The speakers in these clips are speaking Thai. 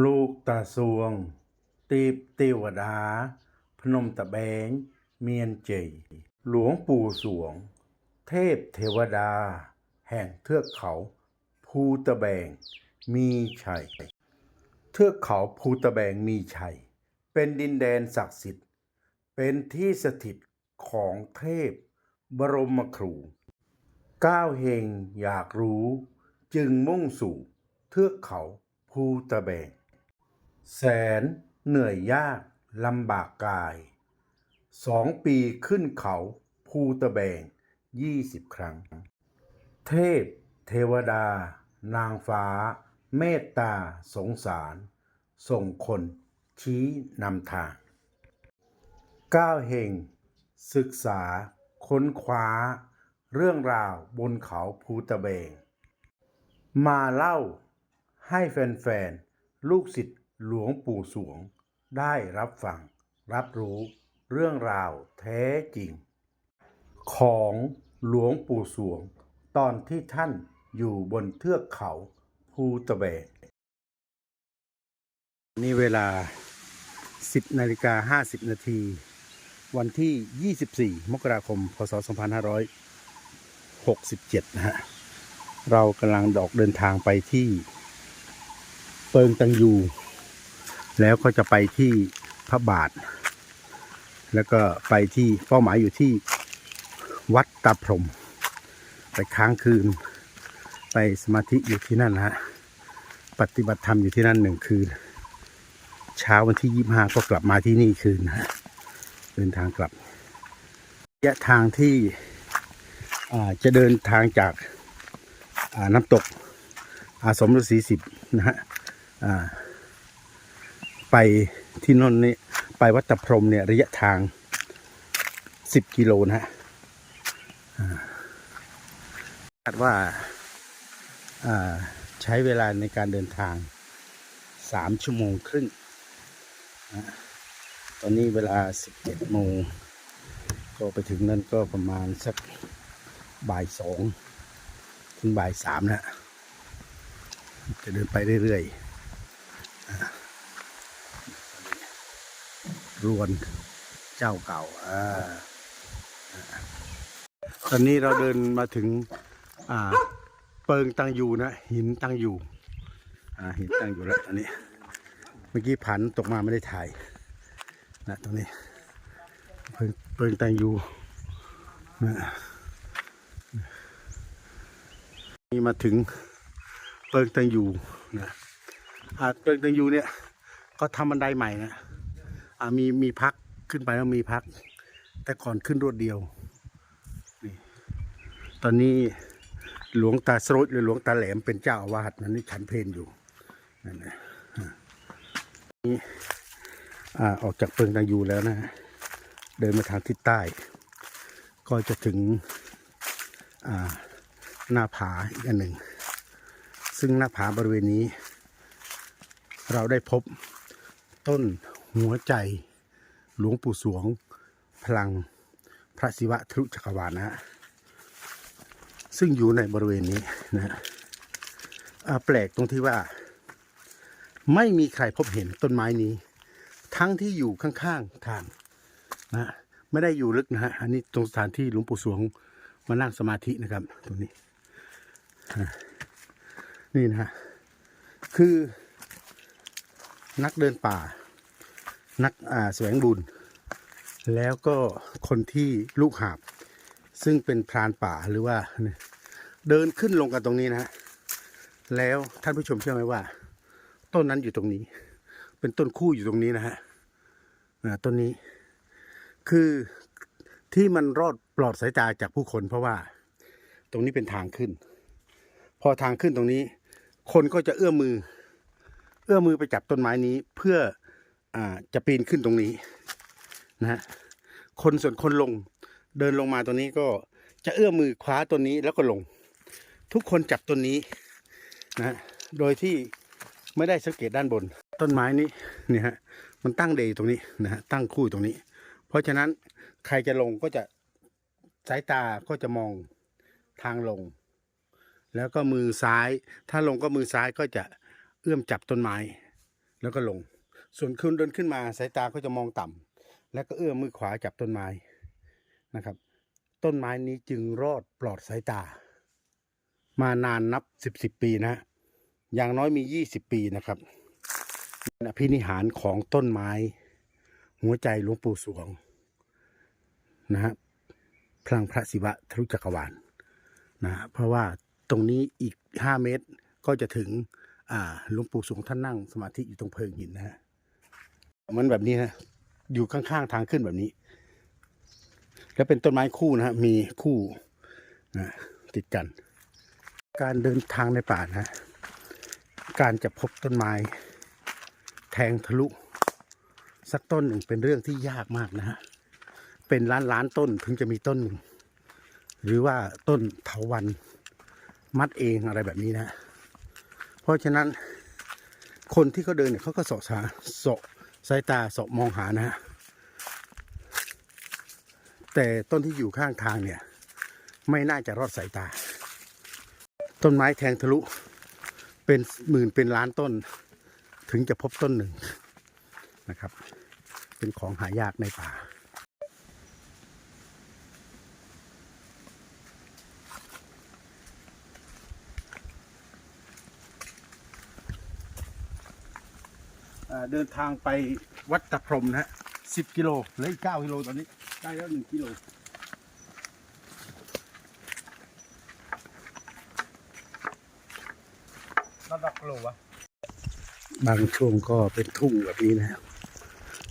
ลูกตาสวง ตีบเติวดา พนมตะแบง เมียนเจยหลวงปู่สวง เทพเทวดา แห่งเทือกเขา ภูตะแบง มีชัย เทือกเขาภูตะแบงมีชัย เป็นดินแดนศักดิ์สิทธิ์ เป็นที่สถิตของเทพ บรมครู ก้าวเฮงอยากรู้ จึงมุ่งสู่เทือกเขาภูตะแบง แสนเหนื่อยยากลำบากกาย สองปีขึ้นเขาภูตะแบงยี่สิบครั้ง เทพ เทวดา นางฟ้า เมตตาสงสาร ส่งคนชี้นำทางก้าวเฮงศึกษา ค้นคว้า เรื่องราวบนเขาภูตะเบง มาเล่าให้แฟนๆ ลูกศิษย์ หลวงปู่สวง ได้รับฟัง รับรู้เรื่องราวแท้จริง ของหลวงปู่สวง ตอนที่ท่านอยู่บนเทือกเขาภูตะเบงนี่เวลา 10นาฬิกา50 นาที วันที่ 24 มกราคม พศ 2567 นะฮะ เรากำลังดอกเดินทางไปที่ เปิงตังยู แล้วก็จะไปที่พระบาท แล้วก็ไปที่เป้าหมายอยู่ที่วัดตาพรหมไปค้างคืน ไปสมาธิอยู่ที่นั่นนะฮะปฏิบัติธรรมอยู่ที่นั่นหนึ่งคืน เช้าวันที่ยี่ห้าก็กลับมาที่นี่คืนนะฮะเดินทางกลับระยะทางที่จะเดินทางจากน้ำตกอาสมฤาษีสิบนะฮะ ไปที่นนนี่ไปวัดตะพรมเนี่ยระยะทางสิบกิโลนะฮะคาดว่าใช้เวลาในการเดินทางสามชั่วโมงครึ่งตอนนี้เวลา 11 โมง ก็ไปถึงนั่นก็ประมาณสักบ่ายสองถึงบ่ายสามนะ จะเดินไปเรื่อยๆ รวนเจ้าเก่าอ่าตอนนี้เราเดินมาถึง อ่า เปิงตังอยู่นะ หินตังอยู่ อ่า หินตังอยู่แล้วตอนนี้ เมื่อกี้ผันตกมาไม่ได้ถ่าย นะตรงนี้เพิ่งเพิ่งต่งอยู่นะนี่มาถึงเปิงต่งอยู่นะอ่าเปิงต่งอยู่เนี่ย ก็ทำบันไดใหม่นะ มีมีพักขึ้นไปแล้วมีพัก แต่ก่อนขึ้นรวดเดียวนี่ตอนนี้หลวงตาสรุดหรือหลวงตาแหลมเป็นเจ้าอาวาสนั่นนี่ฉันเพลอยู่นั่นนะนี่อ่าออกจากเปิงตังยูแล้วนะฮะเดินมาทางทิศใต้ ก็จะถึงอ่าหน้าผาอีกอันหนึ่ง ซึ่งหน้าผาบริเวณนี้ เราได้พบต้น หัวใจหลวงปู่สวง พลังพระศิวะทรุจักรวาลนะฮะซึ่งอยู่ในบริเวณนี้นะฮะแปลกตรงที่ว่า ไม่มีใครพบเห็นต้นไม้นี้ ทั้งที่อยู่ข้างๆทางนะไม่ได้อยู่ลึกนะฮะอันนี้ตรงสถานที่หลวงปู่สวงมานั่งสมาธินะครับ ตรงนี้นี่นะฮะคือนักเดินป่า นักอ่าแสวงบุญแล้วก็คนที่ลูกหาบ ซึ่งเป็นพรานป่าหรือว่า เดินขึ้นลงกันตรงนี้นะฮะแล้วท่านผู้ชมเชื่อไหมว่า ต้นนั้นอยู่ตรงนี้ เป็นต้นคู่อยู่ตรงนี้นะฮะต้นนี้ คือที่มันรอดปลอดสายตาจากผู้คน เพราะว่า ตรงนี้เป็นทางขึ้น พอทางขึ้นตรงนี้ คนก็จะเอื้อมมือ เอื้อมมือไปจับต้นไม้นี้ เพื่อ อ่าจะปีนขึ้นตรงนี้นะฮะคนส่วนคนลงเดินลงมาตรงนี้ก็จะเอื้อมมือคว้าต้นนี้แล้วก็ลง ทุกคนจับต้นนี้นะฮะโดยที่ไม่ได้สังเกตด้านบน ต้นไม้นี้เนี่ยฮะมันตั้งเดย์ตรงนี้นะฮะตั้งคู่ตรงนี้ เพราะฉะนั้นใครจะลงก็จะสายตาก็จะมองทางลง แล้วก็มือซ้าย ถ้าลงก็มือซ้ายก็จะเอื้อมจับต้นไม้ แล้วก็ลง ส่วนคุณเดินขึ้นมาสายตาก็จะมองต่ำแล้วก็เอื้อมมือขวาจับต้นไม้นะครับ ต้นไม้นี้จึงรอดปลอดสายตา มานานนับสิบสิบปีนะ อย่างน้อยมียี่สิบปีนะครับเป็นอภินิหารของต้นไม้ หัวใจหลวงปู่สวงนะฮะพลังพระศิวะทะลุจักรวาลนะฮะเพราะว่าตรงนี้อีกห้าเมตรก็จะถึงอ่าหลวงปู่สวงท่านนั่งสมาธิอยู่ตรงเพิงหินนะฮะ มันแบบนี้นะอยู่ข้างๆทางขึ้นแบบนี้ แล้วเป็นต้นไม้คู่นะฮะมีคู่นะติดกัน การเดินทางในป่านะการจะพบต้นไม้ แทงทะลุ สักต้นหนึ่งเป็นเรื่องที่ยากมากนะฮะเป็นล้านล้านต้นถึงจะมีต้นหนึ่งหรือว่าต้นเถาวันมัดเองอะไรแบบนี้นะ เพราะฉะนั้นคนที่เขาเดินเนี่ยเขาก็สาะสาเสาะ สายตาสอบมองหานะฮะแต่ต้นที่อยู่ข้างทางเนี่ย ไม่น่าจะรอดสายตา ต้นไม้แทงทะลุ เป็นหมื่นเป็นล้านต้น ถึงจะพบต้นหนึ่งนะครับ เป็นของหายากในป่า เดินทางไปวัดตะพรมนะฮะสิบกิโลเหลืออีกเก้ากิโลตอนนี้ ได้แล้วหนึ่งกิโลระดับโลวะบางช่วงก็เป็นทุ่งแบบนี้นะครับ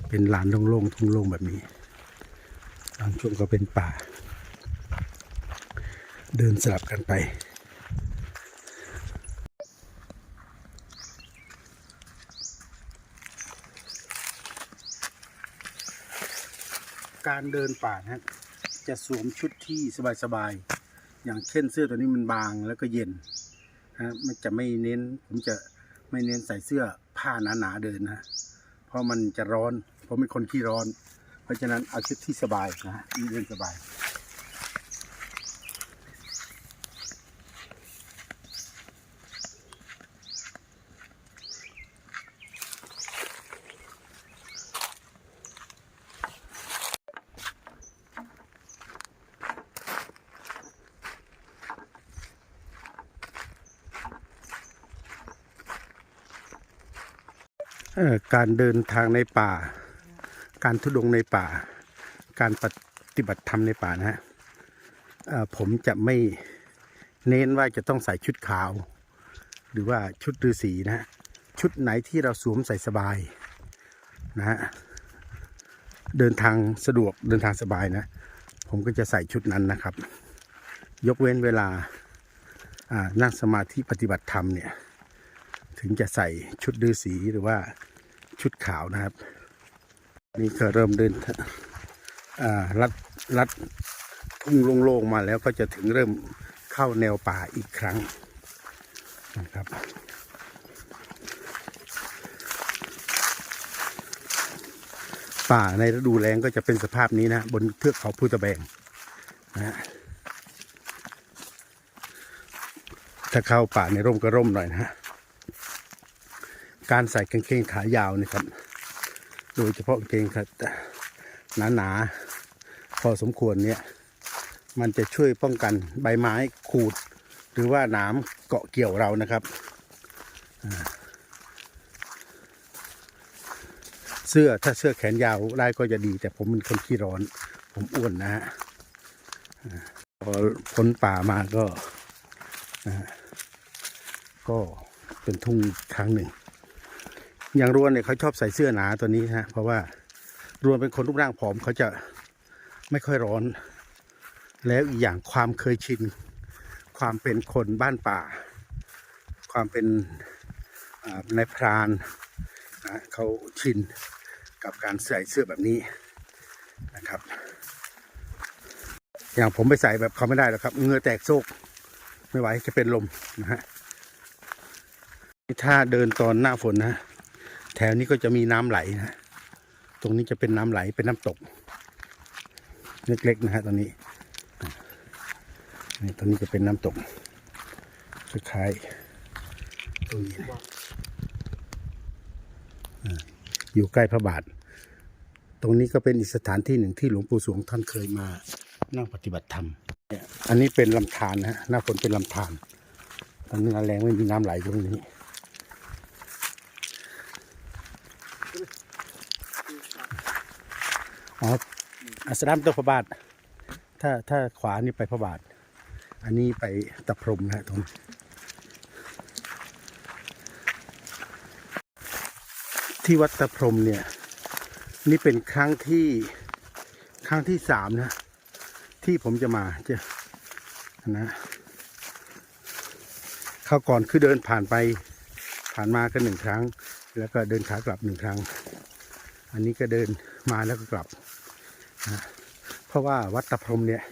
เป็นลานโล่งๆทุ่งโล่งแบบนี้ บางช่วงก็เป็นป่า เดินสลับกันไป การเดินป่านะฮะจะสวมชุดที่สบายๆ อย่างเช่นเสื้อตัวนี้มันบางแล้วก็เย็นนะฮะมันจะไม่เน้นผมจะไม่เน้นใส่เสื้อผ้าหนาๆเดินนะ เพราะมันจะร้อน ผมเป็นคนขี้ร้อน เพราะฉะนั้นเอาชุดที่สบายนะฮะเดินสบาย การเดินทางในป่า การทุดงในป่า การปฏิบัติธรรมในป่านะฮะผมจะไม่เน้นว่าจะต้องใส่ชุดขาว หรือว่าชุดฤาษีนะฮะชุดไหนที่เราสวมใส่สบายนะฮะเดินทางสะดวกเดินทางสบายนะ ผมก็จะใส่ชุดนั้นนะครับ ยกเว้นเวลาอ่านั่งสมาธิปฏิบัติธรรมเนี่ย ถึงจะใส่ชุดฤาษีหรือว่า ชุดขาวนะครับ นี่ก็เริ่มเดินอ่าลัดลัดทุ่งโล่งๆมาแล้วก็จะถึงเริ่มเข้าแนวป่าอีกครั้งนะครับป่าในฤดูแล้งก็จะเป็นสภาพนี้นะ บนเทือกเขาพุตะแบงนะฮะถ้าเข้าป่าในร่มก็ร่มหน่อยนะฮะ การใส่กางเกงขายาวนะครับ โดยเฉพาะกางเกงขาหนาๆพอสมควรเนี่ย มันจะช่วยป้องกันใบไม้ขูด หรือว่าน้ำเกาะเกี่ยวเรานะครับเสื้อถ้าเสื้อแขนยาวได้ก็จะดี แต่ผมเป็นคนขี้ร้อน ผมอ้วนนะฮะพอพ้นป่ามาก็ก็เป็นทุ่งครั้งหนึ่ง อย่างรวนเนี่ยเขาชอบใส่เสื้อหนาตัวนี้ฮะเพราะว่ารวนเป็นคนรูปร่างผอมเขาจะไม่ค่อยร้อน แล้วอีกอย่างความเคยชิน ความเป็นคนบ้านป่า ความเป็นนายพรานนะเขาชินกับการใส่เสื้อแบบนี้นะครับ อย่างผมไปใส่แบบเขาไม่ได้หรอกครับเงือแตกโซกไม่ไหวจะเป็นลมนะฮะถ้าเดินตอนหน้าฝนนะ ถวนี้ก็จะมีน้ำไหลนะ ตรงนี้จะเป็นน้ำไหลเป็นน้ำตก เล็กๆนะฮะตอนนี้นี่ตรงนี้จะเป็นน้ำตกคล้ายๆตรงนี้อยู่ใกล้พระบาท ตรงนี้ก็เป็นอีกสถานที่หนึ่งที่หลวงปู่สวงท่านเคยมานั่งปฏิบัติธรรมเนี่ยอันนี้เป็นลำธารนะฮะหน้าฝนเป็นลำธารตอนนี้น้ำแรงไม่มีน้ำไหลตรงนี้ อ๋ออัสดามตัวพระบาท ถ้าถ้าขวานี่ไปพระบาท อันนี้ไปตะพรมนะฮะตรงนี้ที่วัดตะพรมเนี่ย นี่เป็นครั้งที่ครั้งที่สามนะ ที่ผมจะมาจะนะเข้าก่อนคือเดินผ่านไปผ่านมาก็หนึ่งครั้ง แล้วก็เดินขากลับหนึ่งครั้ง อันนี้ก็เดินมาแล้วก็กลับ เพราะว่าวัดตะพรมเนี่ย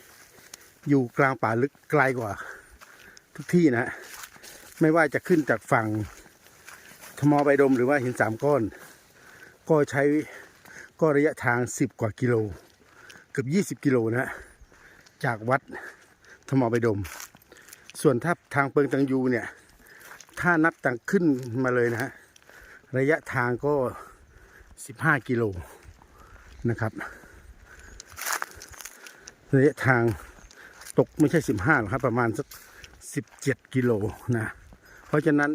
อยู่กลางป่าลึกไกลกว่า ทุกที่นะ ไม่ว่าจะขึ้นจากฝั่งทมอใบดมหรือว่าหินสามก้อน ก็ใช้ก็ระยะทาง 10 กว่ากิโล เกือบ 20 กิโลนะ จากวัดทมอใบดม ส่วนถ้าทางเปิงตังยูเนี่ย ถ้านับตังขึ้นมาเลยนะฮะ ระยะทางก็ 15 กิโลนะครับ ระยะทางตกไม่ใช่15หรอกครับ ประมาณสัก17กิโลนะ เพราะฉะนั้น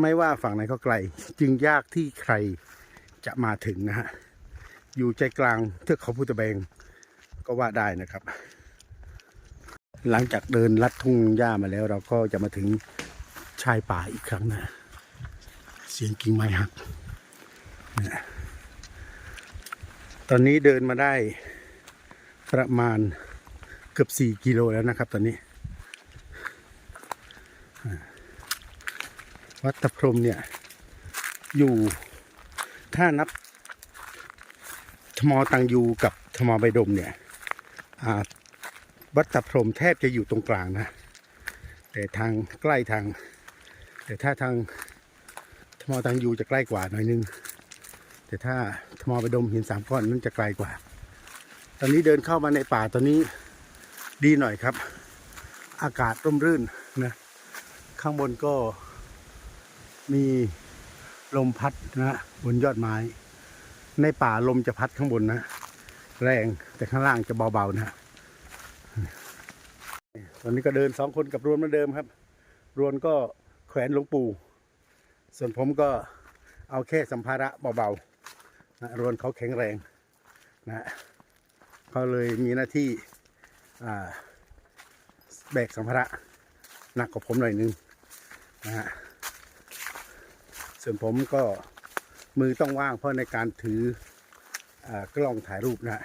ไม่ว่าฝั่งไหนก็ไกล จึงยากที่ใครจะมาถึงนะฮะ อยู่ใจกลางเทือกเขาพุทธแบงก็ว่าได้นะครับ หลังจากเดินลัดทุ่งหญ้ามาแล้ว เราก็จะมาถึงชายป่าอีกครั้งนะ เสียงกิ่งไม้หักนะตอนนี้เดินมาได้ประมาณ กือบสี่กิโลแล้วนะครับ ตอนนี้ วัดตะพรมเนี่ย อยู่ถ้านับทมตังยูกับทมใบดมเนี่ยวัดตะพรมแทบจะอยู่ตรงกลางนะ แต่ทางใกล้ทาง แต่ถ้าทางทมตังยูจะใกล้กว่าหน่อยนึง แต่ถ้าทมใบดมหินสามก้อนนั้นจะไกลกว่า ตอนนี้เดินเข้ามาในป่าตอนนี้ ดีหน่อยครับ อากาศร่มรื่นนะข้างบนก็มีลมพัดนะบนยอดไม้ ในป่าลมจะพัดข้างบนนะ แรงแต่ข้างล่างจะเบาๆนะฮะตอนนี้ก็เดินสองคนกับรวนเหมือนเดิมครับ รวนก็แขวนหลวงปู่ ส่วนผมก็เอาแค่สัมภาระเบาๆนะรวนเขาแข็งแรงนะเขาเลยมีหน้าที่ แบกสัมภาระหนักกว่าผมหน่อยนึงนะฮะส่วนผมก็มือต้องว่างเพราะในการถืออกล้องถ่ายรูปนะฮะ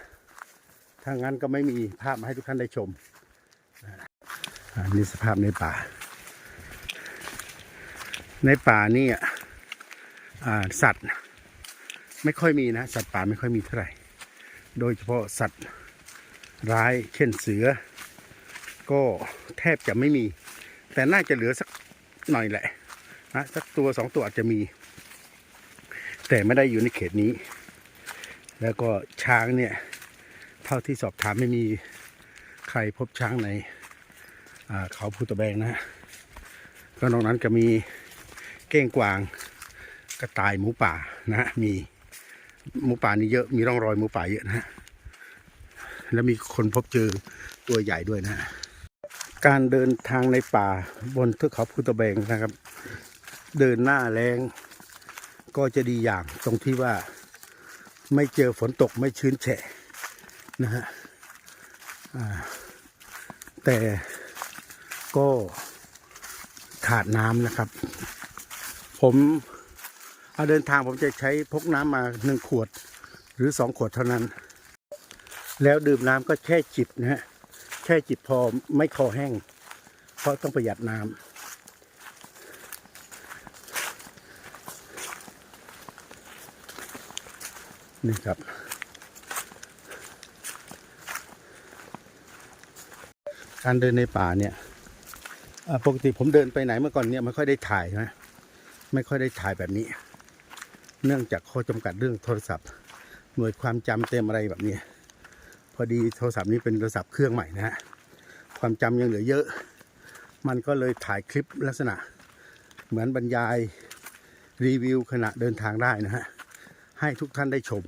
ถ้างั้นก็ไม่มีภาพมาให้ทุกท่านได้ชมอันนี้สภาพในป่า ในป่านี่อะสัตว์ ไม่ค่อยมีนะ สัตว์ป่าไม่ค่อยมีเท่าไหร่ โดยเฉพาะสัตว์ ร้ายเช่นเสือ ก็แทบจะไม่มี แต่น่าจะเหลือสักหน่อยแหละนะสักตัวสองตัวอาจจะมี แต่ไม่ได้อยู่ในเขตนี้ แล้วก็ช้างเนี่ย เท่าที่สอบถามไม่มีใครพบช้างในเขาภูตะแบงนะฮะก็นอกนั้นก็มีเก้งกวางกระต่ายหมูป่านะฮะมีหมูป่านี่เยอะมีร่องรอยหมูป่าเยอะนะฮะ แล้วมีคนพบเจอตัวใหญ่ด้วยนะ การเดินทางในป่าบนเทือกเขาภูตะแบงนะครับ เดินหน้าแรงก็จะดีอย่างตรงที่ว่าไม่เจอฝนตกไม่ชื้นแฉะนะฮะแต่ก็ขาดน้ำนะครับ ผมเอาเดินทางผมจะใช้พกน้ำมาหนึ่งขวดหรือสองขวดเท่านั้น แล้วดื่มน้ำก็แค่จิบนะฮะแค่จิบพอไม่คอแห้ง เพราะต้องประหยัดน้ำนี่ครับ การเดินในป่าเนี่ยปกติผมเดินไปไหนเมื่อก่อนเนี่ยไม่ค่อยได้ถ่ายนะไม่ค่อยได้ถ่ายแบบนี้ เนื่องจากข้อจำกัดเรื่องโทรศัพท์หน่วยความจำเต็มอะไรแบบนี้ พอดีโทรศัพท์นี้เป็นโทรศัพท์เครื่องใหม่นะฮะความจำยังเหลือเยอะ มันก็เลยถ่ายคลิปลักษณะ เหมือนบรรยายรีวิวขณะเดินทางได้นะฮะให้ทุกท่านได้ชม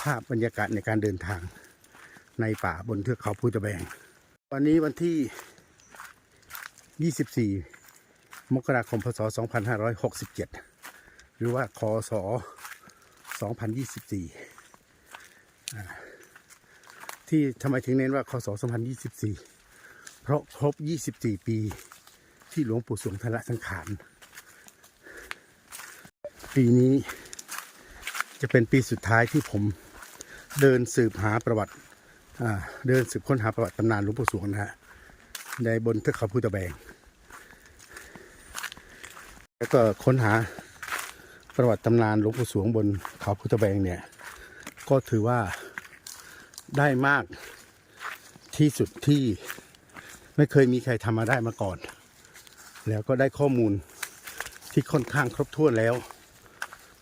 ภาพบรรยากาศในการเดินทางในป่าบนเทือกเขาภูตะแบง วันนี้วันที่ 24 มกราคม พศ 2567 หรือว่า คศ 2024อ่า ที่ทำไมถึงเน้นว่าคศ2024 เพราะครบ 24 ปีที่หลวงปู่สวงทละสังขารปีนี้จะเป็นปีสุดท้ายที่ผมเดินสืบหาประวัติเดินสืบค้นหาประวัติตำนานหลวงปู่สวงนะฮะในบนเทือกเขาภูตะแบง แล้วก็ค้นหาประวัติตำนานหลวงปู่สวงบนเขาพุทธแบงเนี่ย ก็ถือว่า ได้มากที่สุดที่ไม่เคยมีใครทำมาได้มาก่อน แล้วก็ได้ข้อมูลที่ค่อนข้างครบถ้วนแล้ว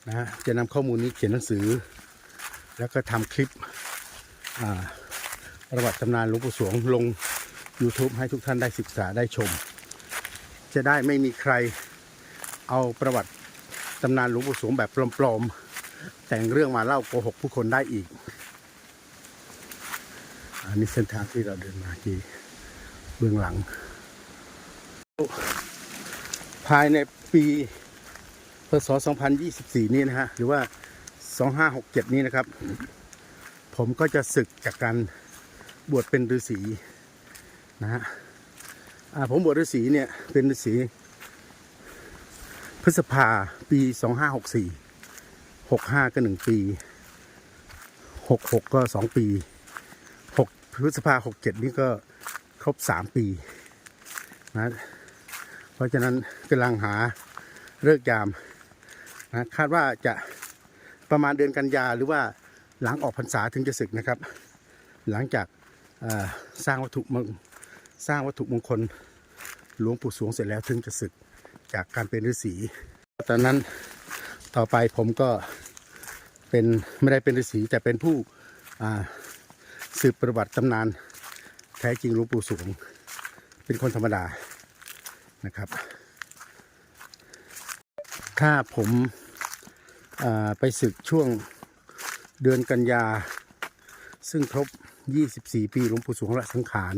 นะจะนำข้อมูลนี้เขียนหนังสือ แล้วก็ทำคลิปประวัติตำนานหลวงปู่สวงลง YouTube ให้ทุกท่านได้ศึกษาได้ชม จะได้ไม่มีใครเอาประวัติตำนานหลวงปู่สวงแบบปลอมๆ แต่งเรื่องมาเล่าโกหกผู้คนได้อีก อันนี้เส้นทางที่เราเดินมาที่เบื้องหลัง ภายในปีพศ 2024 นี้นะฮะ หรือว่า 2567 นี้นะครับ ผมก็จะศึกจากการบวชเป็นฤาษีนะฮะผมบวชฤาษีเนี่ย เป็นฤาษีพฤษภาปี 2564 65 ก็ 1 ปี 66 ก็ 2 ปี พฤษภา67นี่ก็ครบ3ปีนะเพราะฉะนั้นกำลังหาเลิกยามนะคาดว่าจะประมาณเดือนกันยาหรือว่าหลังออกพรรษาถึงจะศึกนะครับ หลังจากสร้างวัตถุมงสร้างวัตถุมงคลหลวงปู่สวงเสร็จแล้วถึงจะศึกจากการเป็นฤาษีตอนนั้นต่อไปผมก็เป็นไม่ได้เป็นฤาษีแต่เป็นผู้อ่า สืบประวัติตำนาน แท้จริงหลวงปู่สวง เป็นคนธรรมดานะครับ ถ้าผมไปศึกช่วงเดือนกันยา ซึ่งครบ 24 ปีหลวงปู่สวงละสังขาร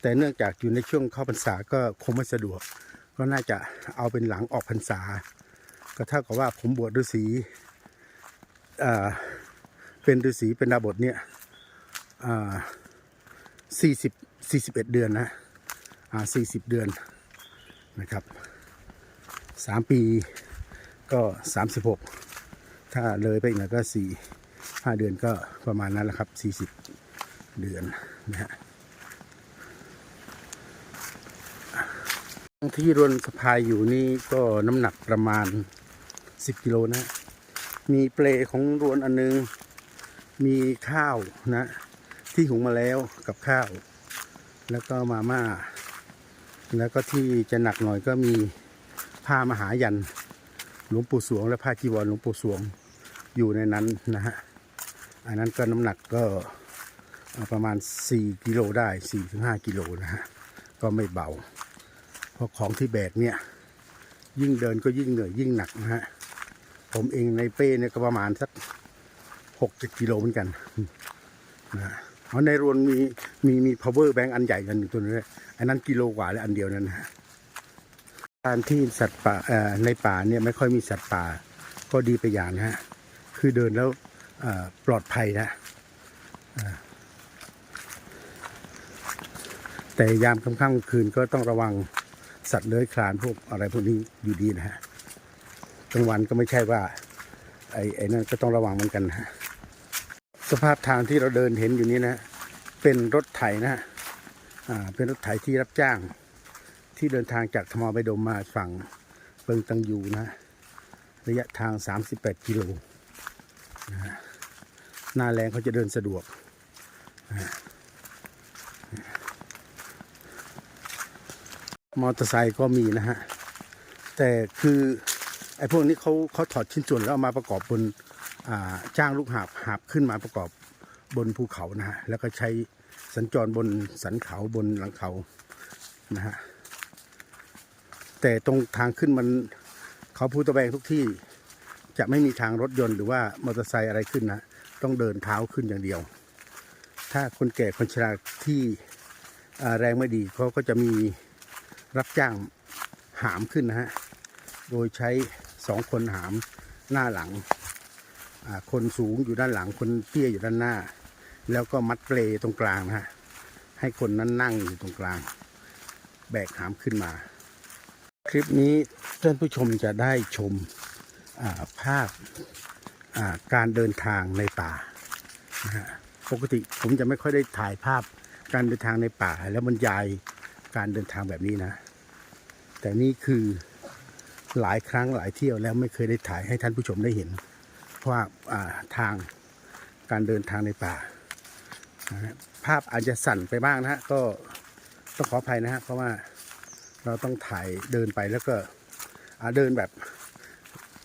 แต่เนื่องจากอยู่ในช่วงเข้าพรรษาก็คงไม่สะดวก ก็น่าจะเอาเป็นหลังออกพรรษา ก็เท่ากับว่าผมบวชฤาษีเป็นฤาษีเป็นดาบทเนี่ย สี่สิบสี่สิบเอ็ดเดือนนะอ่าสี่สิบเดือนนะครับสามปีก็สามสิบหกถ้าเลยไปอีกหน่อยก็สี่ห้าเดือนก็ประมาณนั้นแหละครับสี่สิบเดือนนะฮะที่รวนสะพายอยู่นี่ก็น้ำหนักประมาณ 10 กิโลนะ มีเปลของรวนอันนึง มีข้าวนะ ที่หุงมาแล้วกับข้าว แล้วก็มาม่า แล้วก็ที่จะหนักหน่อยก็มีผ้ามหายันหลวงปู่สวง และผ้าจีวรหลวงปู่สวงอยู่ในนั้นนะฮะอันนั้นก็น้ำหนักก็ประมาณ 4 กิโลได้ 4-5 กิโลนะฮะก็ไม่เบา เพราะของที่แบกเนี่ย ยิ่งเดินก็ยิ่งเหนื่อยยิ่งหนักนะฮะผมเองในเป้เนี่ยก็ประมาณสักหกเจ็ดกิโลเหมือนกันนะ เพราะในรวนมีมีมี power bank อันใหญ่กันหนึ่งตัวนึงด้วยอันนั้นกิโลกว่าและอันเดียวนั้นฮะการที่สัตว์ป่าในป่าเนี่ยไม่ค่อยมีสัตว์ป่าก็ดีไปอย่างนะฮะคือเดินแล้วปลอดภัยนะแต่ยามค่ำค่ำคืนก็ต้องระวังสัตว์เลื้อยคลานพวกอะไรพวกนี้อยู่ดีนะฮะกลางวันก็ไม่ใช่ว่าไอ้ไอ้นั่นก็ต้องระวังเหมือนกันฮะ สภาพทางที่เราเดินเห็นอยู่นี้นะ เป็นรถไถนะฮะเป็นรถไถที่รับจ้าง ที่เดินทางจากธมาไปดมมาฝั่งเปิงตังยูนะ ระยะทาง 38 กิโลนะหน้าแรงเขาจะเดินสะดวก มอเตอร์ไซค์ก็มีนะฮะ แต่คือ ไอ้พวกนี้เขาเขาถอดชิ้นส่วนแล้วเอามาประกอบบน จ้างลูกหาบหาบขึ้นมาประกอบบนภูเขานะฮะแล้วก็ใช้สัญจรบนสันเขาบนหลังเขานะฮะแต่ตรงทางขึ้นมันเขาภูตะแบงทุกที่จะไม่มีทางรถยนต์หรือว่ามอเตอร์ไซค์อะไรขึ้นนะต้องเดินเท้าขึ้นอย่างเดียว ถ้าคนแก่คนชราที่แรงไม่ดีเขาก็จะมีรับจ้างหามขึ้นนะฮะโดยใช้สองคนหามหน้าหลัง คนสูงอยู่ด้านหลังคนเตี้ยอยู่ด้านหน้า แล้วก็มัดเปลตรงกลางนะฮะให้คนนั้นนั่งอยู่ตรงกลาง แบกหามขึ้นมา คลิปนี้ท่านผู้ชมจะได้ชมาภาพาการเดินทางในป่านะปกติผมจะไม่ค่อยได้ถ่ายภาพการเดินทางในป่า แล้วบรรยายการเดินทางแบบนี้นะ แต่นี่คือหลายครั้งหลายเที่ยวแล้วไม่เคยได้ถ่ายให้ท่านผู้ชมได้เห็น เพราะว่าทางการเดินทางในป่า ภาพอาจจะสั่นไปบ้างนะฮะก็ต้องขออภัยนะฮะเพราะว่าเราต้องถ่ายเดินไปแล้วก็เดินแบบ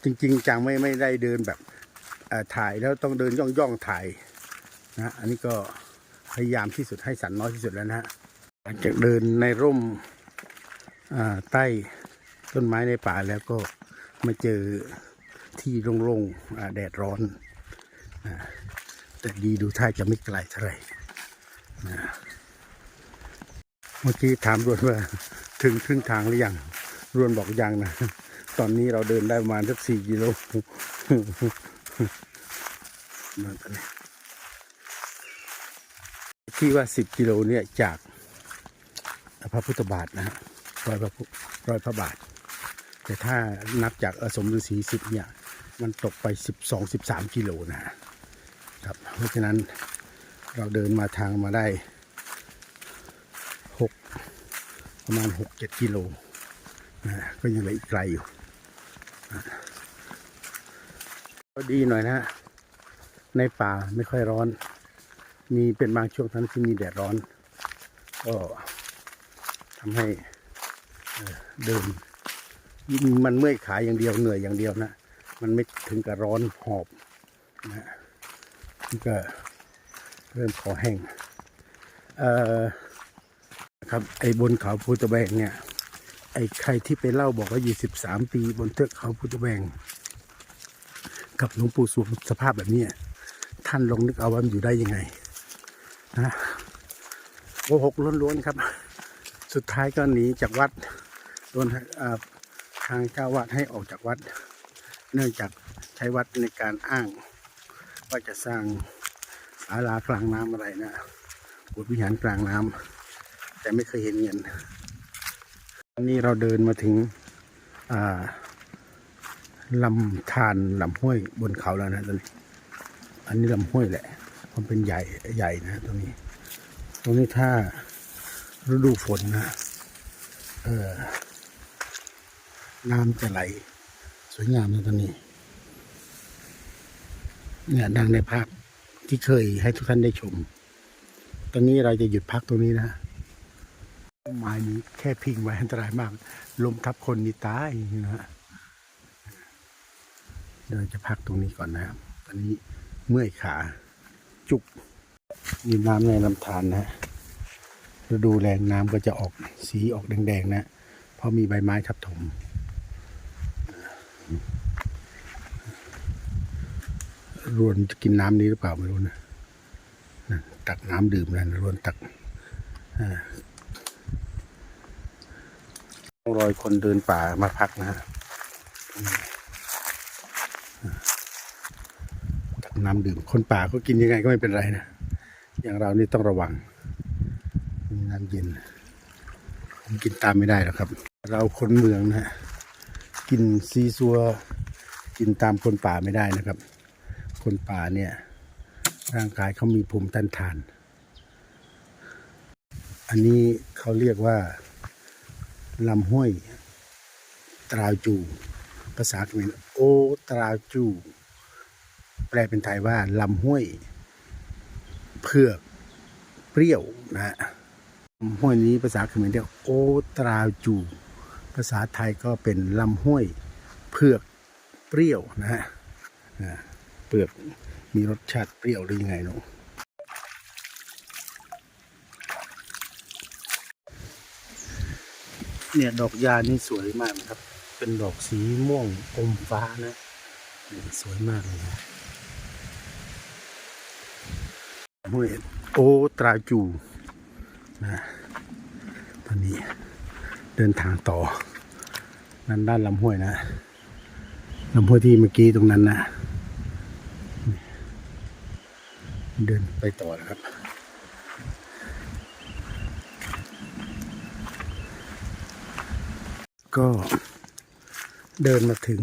จริง ๆ จังไม่ไม่ได้เดินแบบถ่ายแล้วต้องเดินย่องย่องถ่ายนะอันนี้ก็พยายามที่สุดให้สั่นน้อยที่สุดแล้วนะฮะหลังจากเดินในร่มใต้ต้นไม้ในป่าแล้วก็มาเจอ ที่โล่งๆแดดร้อนแต่ดีดูท่าจะไม่ไกลเท่าไหร่นะเมื่อกี้ถามรวนว่าถึงครึ่งทางหรือยังรวนบอกยังนะ ตอนนี้เราเดินได้ประมาณสักสี่กิโลนั่นแหละที่ว่าสิบกิโลเนี่ยจากพระพุทธบาทนะฮะรอยพระรอยพระบาท แต่ถ้านับจากอสมฤาษีสิบเนี่ย มันตกไปสิบสองสิบสามกิโลนะฮะครับ เพราะฉะนั้นเราเดินมาทางมาได้หกประมาณหกเจ็ดกิโลนะก็ยังเหลืออีกไกลอยู่ก็ดีหน่อยนะในป่าไม่ค่อยร้อน มีเป็นบางช่วงท่านั้นที่มีแดดร้อน ก็ทำให้เอ่อเดินมันเมื่อยขาอย่างเดียวเหนื่อยอย่างเดียวนะ มันไม่ถึงกับร้อนหอบนะมันก็เริ่มคอแห้งเอ่อครับไอ้บนเขาพุทธแบงเนี่ยไอ้ใครที่ไปเล่าบอกว่าอยู่สิบสามปี บนเทือกเขาพุทธแบง กับหลวงปู่สวงสภาพแบบนี้ท่านลองนึกเอาว่ามันอยู่ได้ยังไงนะโกหกล้วนๆครับ สุดท้ายก็หนีจากวัดโดนทางเจ้าวัดให้ออกจากวัด เนื่องจากใช้วัดในการอ้าง ว่าจะสร้างศาลากลางน้ำอะไรนะบุตวิหารกลางน้ำแต่ไม่เคยเห็นเงินอันนี้เราเดินมาถึงลำธารลำห้วยบนเขาแล้วนะตอนนี้อันนี้ลำห้วยแหละ มันเป็นใหญ่ใหญ่นะตรงนี้ ตรงนี้ถ้าฤดูฝนนะเออน้ำจะไหล สวยงามนะตอนนี้ เนี่ยดังในภาพที่เคยให้ทุกท่านได้ชม ตอนนี้เราจะหยุดพักตรงนี้นะต้นไม้นี้แค่พิงไว้อันตรายมาก ลมทับคนนี่ตายนะฮะเดี๋ยวเราจะพักตรงนี้ก่อนนะครับ ตอนนี้เมื่อยขาจุกมีน้ำในลำธารนะฮะฤดูแรงน้ำก็จะออกสีออกแดงๆนะ เพราะมีใบไม้ทับถม รวนจะกินน้ำนี้หรือเปล่าไม่รู้นะตักน้ำดื่มแล้วนะรวนตักอ่าต้องรอยคนเดินป่ามาพักนะฮะตักน้ำดื่มคนป่าก็กินยังไงก็ไม่เป็นไรนะอย่างเรานี่ต้องระวังมีน้ำเย็นผมกินตามไม่ได้หรอกครับ เราคนเมืองนะฮะกินซีซัวกินตามคนป่าไม่ได้นะครับ คนป่าเนี่ย ร่างกายเขามีภูมิต้านทาน อันนี้เขาเรียกว่าลำห้วยตราวจู ภาษาเขมรโอตราวจู แปลเป็นไทยว่าลำห้วยเผือกเปรี้ยวนะฮะห้วยนี้ภาษาเขมรเรียกโอตราจู ภาษาไทยก็เป็นลำห้วยเผือกเปรี้ยวนะฮะ เปลือกมีรสชาติเปรี้ยวหรือยังไงเนาะเนี่ยดอกยานี่สวยมากนะครับ เป็นดอกสีม่วงอมฟ้านะสวยมากเลยนะห้วยโอตราจูนะตอนนี้เดินทางต่อ นั่นด้านลำห้วยนะลำห้วยที่เมื่อกี้ตรงนั้นนะ เดินไปต่อนะครับ ก็เดินมาถึง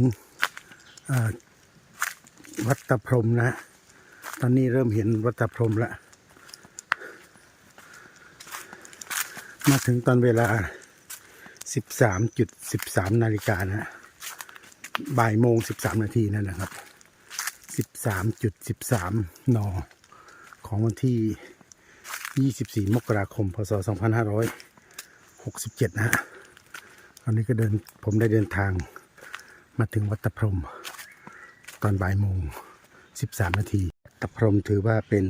วัดตะพรมนะ ตอนนี้เริ่มเห็นวัดตะพรมแล้ว มาถึงตอนเวลา 13.13 นาฬิกานะ บ่ายโมง 13 นาทีนั่นนะครับ 13.13 น ของวันที่ 24 มกราคม พศ 2567 นะฮะตอนนี้ก็เดินผมได้เดินทางมาถึงวัดตะพรม ตอนบ่ายโมง 13 นาทีตะพรมถือว่าเป็น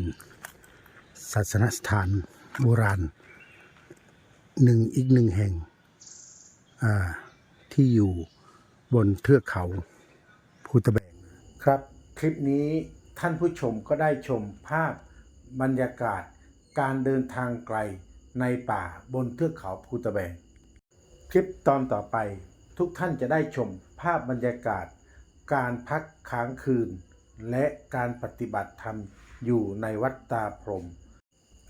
ศาสนสถานโบราณหนึ่งอีกหนึ่งแห่งที่อยู่บนเทือกเขาภูตะแบงครับ คลิปนี้ท่านผู้ชมก็ได้ชมภาพ บรรยากาศการเดินทางไกลในป่าบนเทือกเขาภูตะแบง คลิปตอนต่อไปทุกท่านจะได้ชมภาพบรรยากาศ การพักค้างคืน และการปฏิบัติธรรมอยู่ในวัดตาพรหม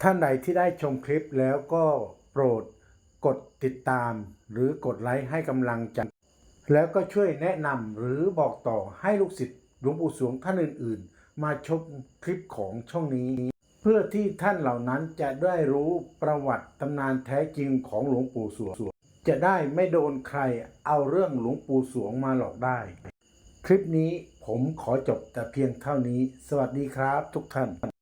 ท่านใดที่ได้ชมคลิปแล้วก็โปรดกดติดตามหรือกดไลค์ให้กำลังใจ แล้วก็ช่วยแนะนำหรือบอกต่อให้ลูกศิษย์หลวงปู่สวงท่านอื่น ๆ มาชมคลิปของช่องนี้ เพื่อที่ท่านเหล่านั้นจะได้รู้ประวัติตำนานแท้จริงของหลวงปู่สวง จะได้ไม่โดนใครเอาเรื่องหลวงปู่สวงมาหลอกได้ คลิปนี้ผมขอจบแต่เพียงเท่านี้ สวัสดีครับทุกท่าน